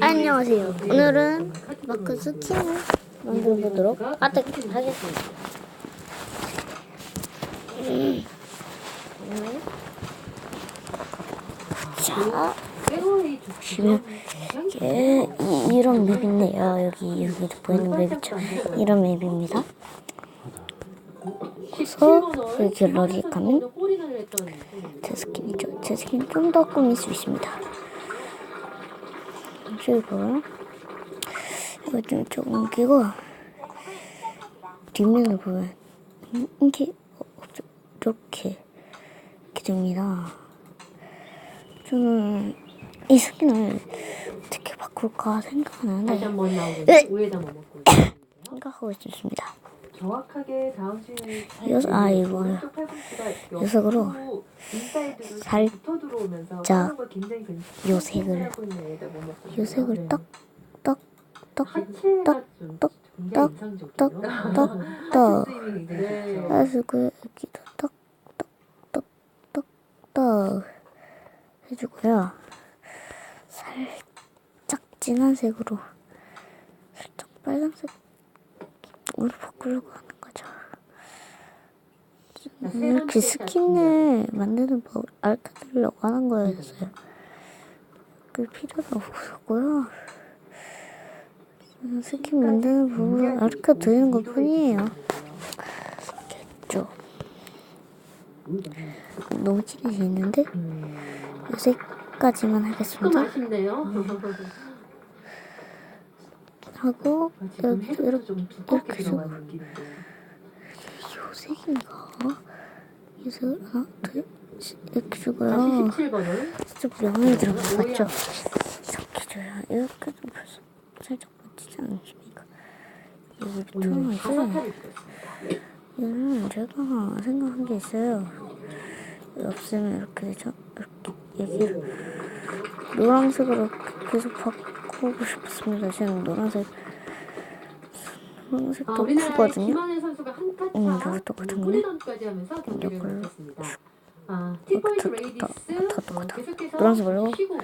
안녕하세요. 오늘은 마크 스킨을 만들어 보도록 하겠습니다. 음. 자, 보시면 이게 이- 이런 맵인데요. 여기 여기 보이는 맵이죠. 이런 맵입니다. 그래서 이렇게 러릭하면 제 스킨이죠. 제 스킨 좀 더 꾸밀 수 있습니다. 그리고 이거 좀 조금 끼고 뒷면을 보면 이렇게. 이렇게 이렇게 됩니다. 저는 이 스킨을 어떻게 바꿀까 다시 생각하는데 한번 나오는데 우에다 먹고. 생각하고 있습니다. 정확하게 다음 요- 아, 이거요. 녀석으로 살- 짝요 색을- 요 색을 딱, 딱, 딱, 딱, 딱, 딱, 딱, 딱, 딱. 해주고 여기도 딱, 딱, 딱, 딱, 딱 해주고요. 살짝 진한 색으로 살짝 빨간색 으로 바꾸려고 하는 거죠. 이렇게 스킨을 만드는 법을 알려드리려고 하는 거였어요. 그 필요는 없었고요. 음, 스킨 만드는 법을 알려 드리는 것 뿐이에요. 됐죠. 너무 진해지는데 요새까지만 하겠습니다. 하고 여기 이렇게 이렇게 이렇게. 요색인가? 요색 하나 둘 셋, 이렇게 주고요. 다시 17번을 좀 명이 들어간 것 같죠? 이렇게 줘요. 이렇게 좀 벌써 살짝 멋지지 않습니까? 여기부터 이제. 얘는 제가 생각한 게 있어요. 없으면 이렇게 되죠? 이렇게 얘기를 노란색으로 계속 바 풀고 싶었습니다. 지금 노란색 노란색도 크거든요? 음, 이거 똑같은데 이걸 아, 티포인트 아, 레이디스 계속해서 노란색 말고 이거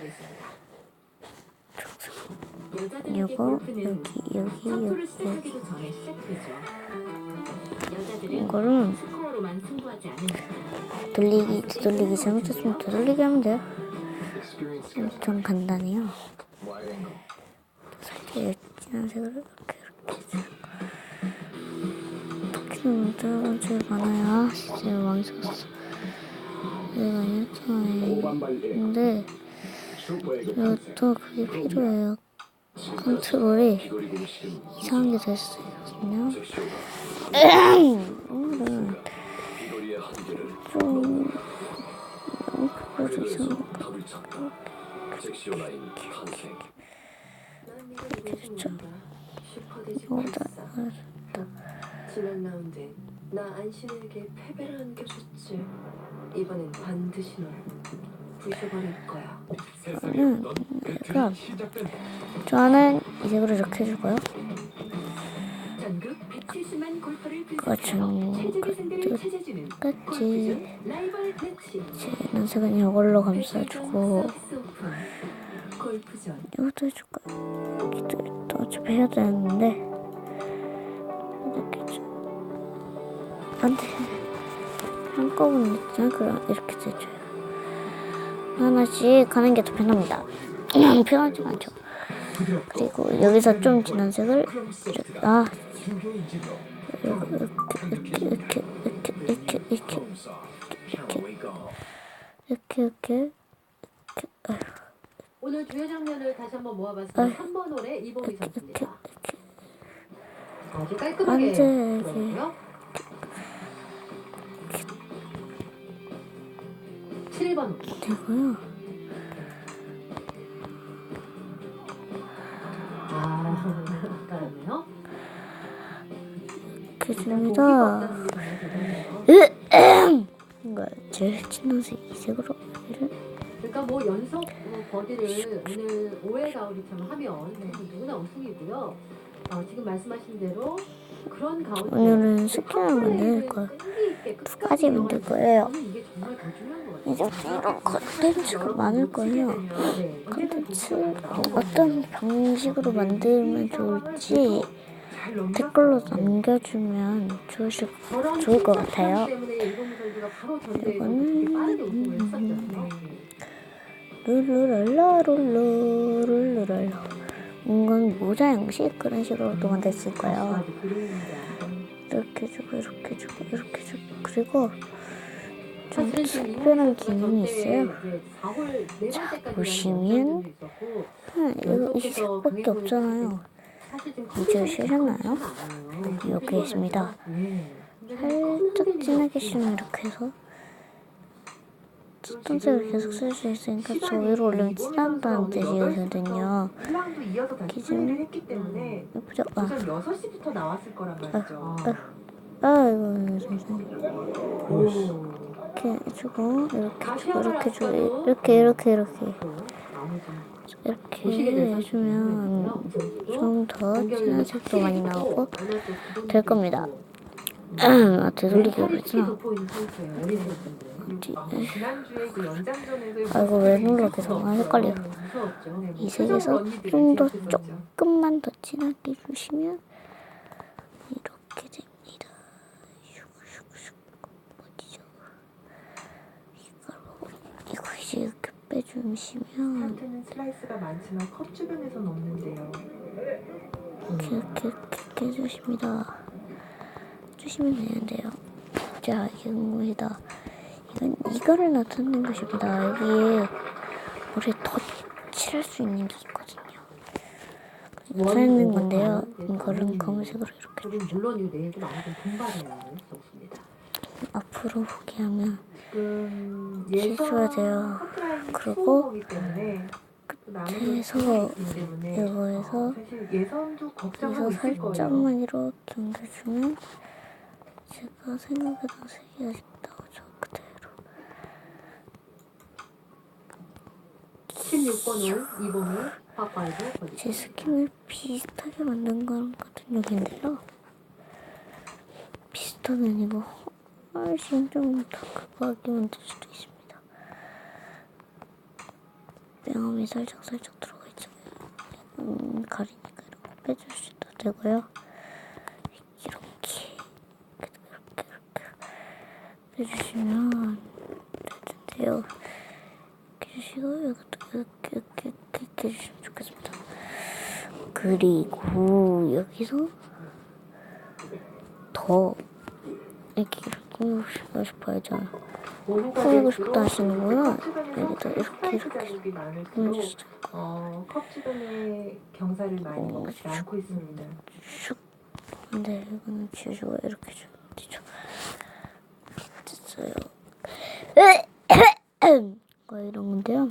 여기 여기 여기 이거는 돌리기 뒤돌리기 잘못했으면 뒤돌리기 하면 돼요. 엄청 간단해요. 살짝 진한 색으로 이렇게 이렇게 특히나 들어간 줄 많아요. 아, 진짜 망쳤어. 내가 했잖아요. 근데 이것도 그게 필요해요. 컨트롤이 이상한 게 될 수 있거든요. 오늘은 좀 너무 그거도 이상한 것 같고 그렇죠. 이거보다 지난 라운드 나 안신에게 패배를 안겨줬지. 이번엔 반드시 널 부숴버릴 거야. 저는 그러니까 저는 이 색으로 이렇게 해주고요. 전국 170만 골퍼를 거친 체제대 상대를 끝- 찾아주는 끝이 라이벌 매치. 제 색은 이걸로 감싸주고 이것도 해줄까요? 또 어차피 해야 되는데 이렇게 좀 안돼 한꺼번에 있잖아 그럼 이렇게 해줘요 하나씩 가는 게 더 편합니다 편하지 않죠 그리고 여기서 좀 진한 색을 이렇게- 아 이렇게 이렇게 이렇게 이렇게 이렇게 이렇게 이렇게 이렇게 이렇게 오늘 주요 장면을 다시 한번. 모아봤습니다. 3번 홀에 이렇게 선수입니다. 아주 깔끔하게 들어갔고요. 7번 홀. 되고요. 아, 아까네요. 대단해요. 뭔가 제일 진한 색이 색으로 얘를 그러니까 뭐 연속 뭐 버디를 오늘 5회 가오리처럼 하면 누구나 우승이고요. 어, 지금 말씀하신 대로 그런 가운데 오늘은 스킨을 만들 거예요. 두 가지 만들 거예요. 이제 이런 컨텐츠가 많을 거예요. 네. 컨텐츠 어떤 방식으로 만들면 좋을지 댓글로 남겨주면 좋으실 좋을 것팀 같아요. 이거는 룰루랄라 룰루 룰루랄라 이건 모자 형식 그런 수 있고요. 아주 그림입니다. 이렇게 주고 이렇게 주고 이렇게 주고 그리고 좀 특별한 기능이 있어요. 전대에 이제 4월 네 번째까지 보시면 아, 이거 이 식밖에 없잖아요. 않아요. 여기 있습니다. 네. 살짝 진하게 씌우면 이렇게 해서 짙은색을 계속 쓸 수 있으니까 저 위로 올리면 진한다는 뜻이거든요. 1라운드 이어서 다시 기준. 예쁘죠? 아, 오전 6시부터 나왔을 거란 말이죠. 아, 아 이거. 이렇게 해주고 이렇게 주고 이렇게 주고 이렇게 이렇게 이렇게 좀 이렇게 해주면 좀 더 진한 색도 많이 나오고 될될 겁니다. 아 되돌리기 멘탈이 그랬구나. 돋보이는 선수예요. 어린 선수인데. 그리고 아, 지난주에 그 연장전에서의 아 이거 왜 눌러 계속 아 헷갈려. 네, 이 색에서 좀 더 조금만 더 진하게 해주시면 이렇게 됩니다. 슉슉슉 어디죠? 이걸 보고 이거 이제 이렇게 빼주시면. 이렇게 이렇게 이렇게 해주십니다. 해주시면 되는데요. 자 궁금이다. 이건 이거를 나타내는 것입니다. 여기에 뭐를 더 칠할 수 있는 게 있거든요. 나타내는 건데요. 이거를 검은색으로 이렇게 그리고 물론 이 내일도 분발해야. 앞으로 보게 하면 해줘야 돼요. 그리고 때문에 이거에서 여기서. 살짝만 이렇게 옮겨주면 제가 생각했던 색이 아직 나오죠. 그대로. 16번을 2번을 파파이브 거리. 제 스킨을 비슷하게 만든 거랑 같은 용인데요. 비슷한 아니고 훨씬 좀더 급하게 만들 수도 있습니다. 명암이 살짝 살짝 들어가 있잖아요. 음, 가리니까 거 빼줄 수도 되고요. 이렇게 이렇게 빼주시면 되는데요. 이렇게 해주시고 이렇게 이렇게 이렇게, 이렇게 해주시면 좋겠습니다. 그리고 여기서 더 이렇게 꾸미고 싶어야죠. 꾸미고 싶다 하시는 분은 여기다 이렇게 이렇게 꾸며주시죠. 어, 컵 주변에 경사를 많이 먹지 않고 있습니다. 슉. 근데 이거는 지우시고 이렇게 주면 되죠. 됐어요. 뭐 이런 건데요.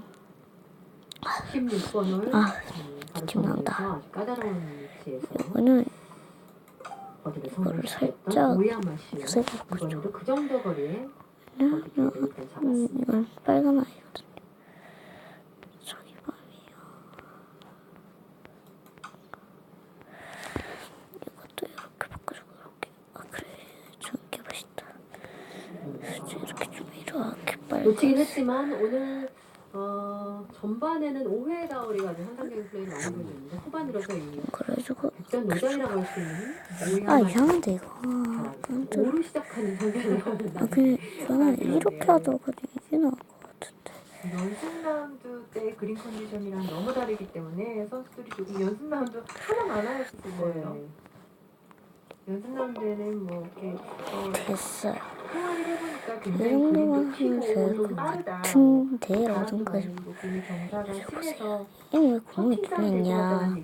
16번을 아, 바로 기침 나온다. 정리해서 아주 까다로운 위치에서 이거는 이거를 살짝 그 정도 거리에 일단 음, 잡았습니다. 이건 빨간 아이거든요. 저기 밤이요. 이것도 이렇게 바꿔주고 이렇게. 아 그래, 저게 맛있다. 진짜 이렇게 좀 이렇게 빨간. 놓치긴 했지만 오늘 어, 전반에는 5회 가오리가 아주 환상적인 플레이를 많이 보여줬는데 후반으로서 이 그래가지고 백전 노전이라고 할 수 있는 아 이상한데 이거. 아. 오로 시작하는 선수를 아 그냥 저는 이렇게 하다가 이게 나올 것 같은데. 연습 라운드 때 그린 컨디션이랑 너무 다르기 때문에 선수들이 조금 연습 라운드 하나 안 하였을 거예요. 네. 연습 라운드에는 뭐 이렇게 어, 됐어요. 이 굉장히 정도만 하면 될좀 것. 같은데 어딘가지. 많이 불고 그림의 경사가 심해서 이게 왜 구멍이 뚫렸냐.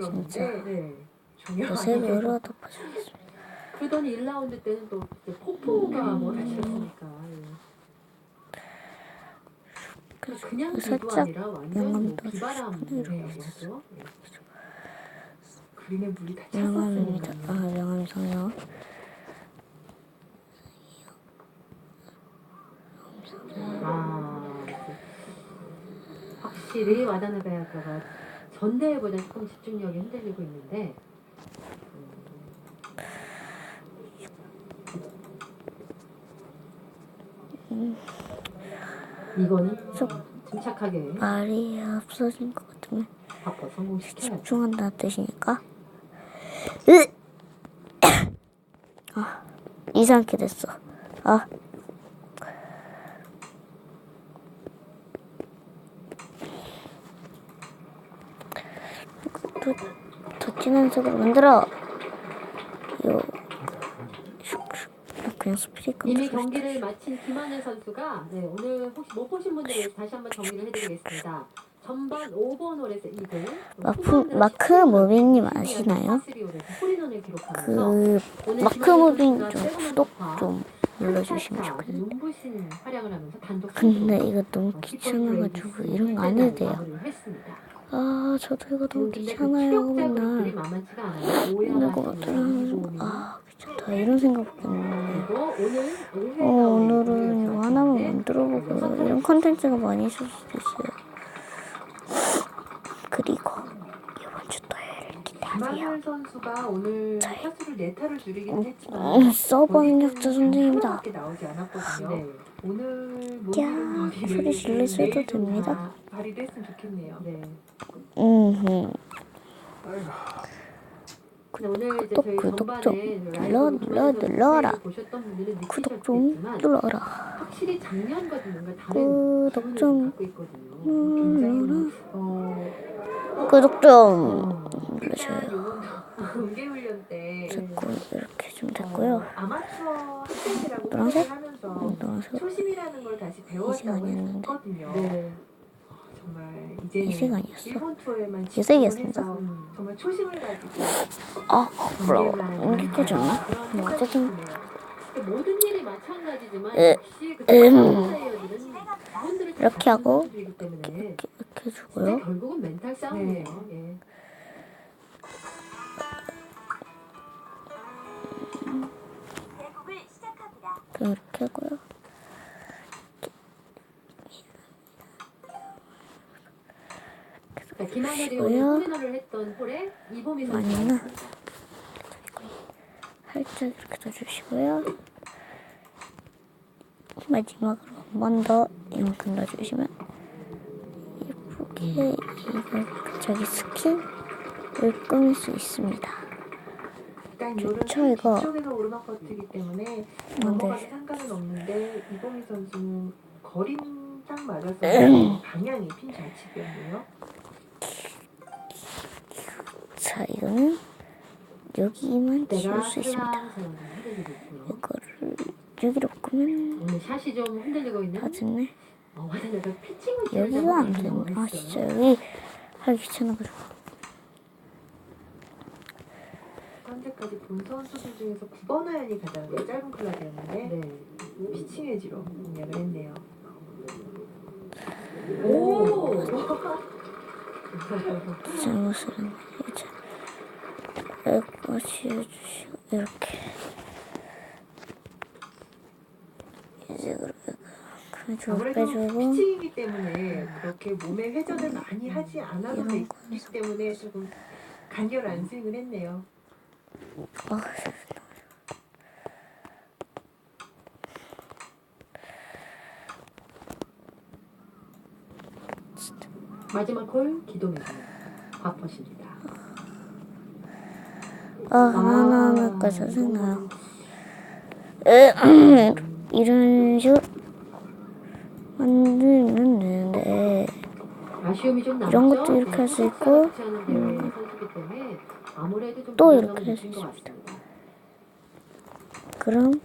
진짜. 네. 전혀 요새로 아니에요. 으로 덮어주겠습니다. 그러더니 1라운드 때는 또 폭포가 음. 그냥 살짝 아니라 완전 뭐 영암도 비바람이라고 이렇게 하죠. 네. 그림에 물이 다 명암입니다. 찼었으니까 아 명암 성형. 아, 확실히 와다나베 아까가 전대회보다 조금 집중력이 흔들리고 있는데 이거는 쏙. 침착하게 말이 없어진 것 같으면 바꿔 성공시켜야 돼. 집중한다는 뜻이니까. 으! 아, 이상하게 됐어. 아. 더, 더 진한 색으로 만들어. 요. 그냥 스프레이크 이미 경기를 마친 김한혜 선수가 네, 오늘 혹시 못 보신 분들 다시 한번 정리를 해드리겠습니다. 전반 5번 홀에서 2등, 마크- 마크 무빙님 아시나요? 그 마크 무빙 좀 구독 좀 눌러주시면 단독 근데 이거 너무 어, 귀찮아가지고 이런 거 안 해도 돼요. 아 저도 이거 너무 그 귀찮아요 맨날 맨날 들으면서 이조민. 아 귀찮다 이런 생각밖에 안 나요. 어 오늘은 오늘 이거 하나만 만들어보고 이런 컨텐츠가 많이 있을 수도 있어요. 그리고 이번 주 토요일을 기대하세요. 김하늘 선수가 오늘. 타수를 네 타를 줄이긴 했지만 음, 서버 능력자 선생님이다. 하나밖에 나오지 않았거든요. 네. 오늘 야, 소리 질러줘도 됩니다. 발휘를 했으면 좋겠네요. 네. 음, 구독, 구독 좀 눌러, 선수 눌러라. 구독 좀 눌러라. 확실히 작년과는 뭔가 다른 구독 좀. 눌러라. 어, 구독 좀 어, 눌러줘요. 됐고 이렇게 좀 됐고요. 노란색? 노란색 초심이라는 걸 다시 이색 배웠다고 아니었는데. 네. 정말 이색 아니었어? 이색이었습니다. 집중을 해서 음. 정말 초심을 가지고 아, 하는 여기까지 왔나? 뭐 어쨌든 생각이 드네요. 근데 모든 일이 마찬가지지만 에, 역시 그 음. 이렇게 하고 이렇게, 이렇게 진짜 해주고요. 결국은 멘탈 싸움이에요. 예. 이렇게 하고요. 자, 김하늘이 오늘 뭐요? 홀인원을 했던 홀에 이범희 선수 아니구나. 살짝 이렇게 넣어주시고요. 마지막으로 한 번 더 이만큼 넣어주시면 예쁘게 이거 자기 스킨 을 꾸밀 수 있습니다. 좋죠, 이거? 뒤쪽에서 오르막 버티기 때문에 넘어가도 상관은 없는데 이봉희 선수는 거림 딱 맞아서 음. 방향이 핀 좌측이었네요. 자, 이거는 여기만 지울 수 있습니다. 이거를 여기로 끄면 오늘 샷이 좀 흔들리고 있는 다 됐네. 어, 피칭을 여기가 안 되네. 아, 진짜 여기 하기 귀찮아가지고. 현재까지 본 선수들 중에서 9번 아연이 가장 짧은 클럽이었는데 네. 피칭 웨지로 공략을 했네요. 오! 잘못을. 이제 이거 지워주시고 이렇게 이제 그렇게 그쪽 아무래도 빼주고 피칭이기 때문에 그렇게 몸에 회전을 많이 하지 않아도 되기 거에서. 때문에 조금 간결한 스윙을 했네요. 아, 마지막 홀 기도입니다. 바퍼십니다. 아 하나 하나까지 짜증나요. 에, 이런 식으로 만들면 되는데 아쉬움이 좀. 이런 것도 이렇게 할수 네, 있고, 속 또 이렇게 할수 것 있습니다. 그럼